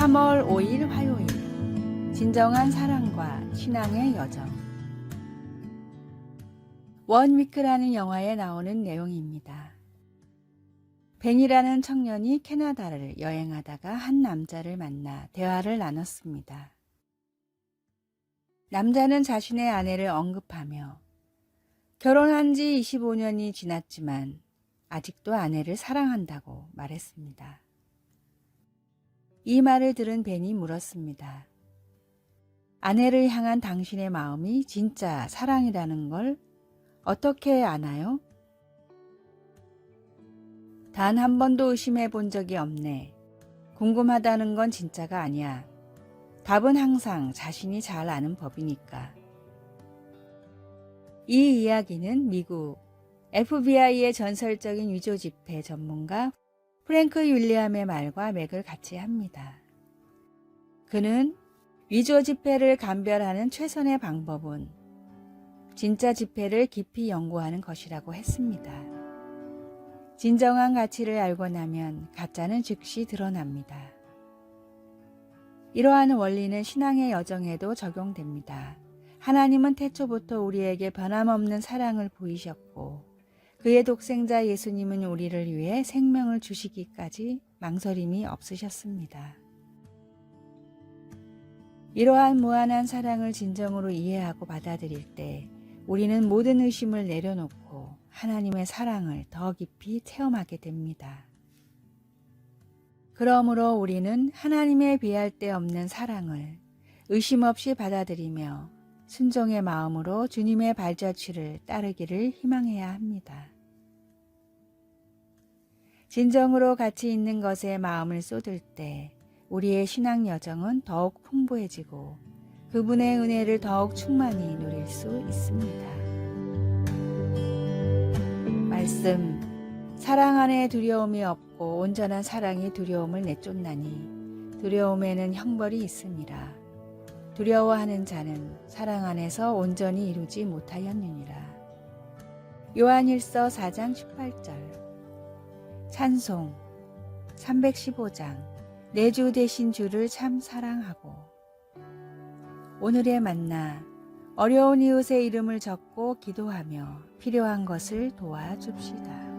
3월 5일 화요일 진정한 사랑과 신앙의 여정 원위크라는 영화에 나오는 내용입니다. 벤이라는 청년이 캐나다를 여행하다가 한 남자를 만나 대화를 나눴습니다. 남자는 자신의 아내를 언급하며 결혼한 지 25년이 지났지만 아직도 아내를 사랑한다고 말했습니다. 이 말을 들은 벤이 물었습니다. 아내를 향한 당신의 마음이 진짜 사랑이라는 걸 어떻게 아나요? 단 한 번도 의심해 본 적이 없네. 궁금하다는 건 진짜가 아니야. 답은 항상 자신이 잘 아는 법이니까. 이 이야기는 미국 FBI의 전설적인 위조 집회 전문가 프랭크 윌리엄의 말과 맥을 같이 합니다. 그는 위조 지폐를 감별하는 최선의 방법은 진짜 지폐를 깊이 연구하는 것이라고 했습니다. 진정한 가치를 알고 나면 가짜는 즉시 드러납니다. 이러한 원리는 신앙의 여정에도 적용됩니다. 하나님은 태초부터 우리에게 변함없는 사랑을 보이셨고 그의 독생자 예수님은 우리를 위해 생명을 주시기까지 망설임이 없으셨습니다. 이러한 무한한 사랑을 진정으로 이해하고 받아들일 때 우리는 모든 의심을 내려놓고 하나님의 사랑을 더 깊이 체험하게 됩니다. 그러므로 우리는 하나님의 비할 데 없는 사랑을 의심 없이 받아들이며 순종의 마음으로 주님의 발자취를 따르기를 희망해야 합니다. 진정으로 가치 있는 것에 마음을 쏟을 때 우리의 신앙 여정은 더욱 풍부해지고 그분의 은혜를 더욱 충만히 누릴 수 있습니다. 말씀 사랑 안에 두려움이 없고 온전한 사랑이 두려움을 내쫓나니 두려움에는 형벌이 있음이라 두려워하는 자는 사랑 안에서 온전히 이루지 못하였느니라. 요한일서 4장 18절. 찬송 315장. 내주 되신 주를 참 사랑하고. 오늘의 만나 어려운 이웃의 이름을 적고 기도하며 필요한 것을 도와줍시다.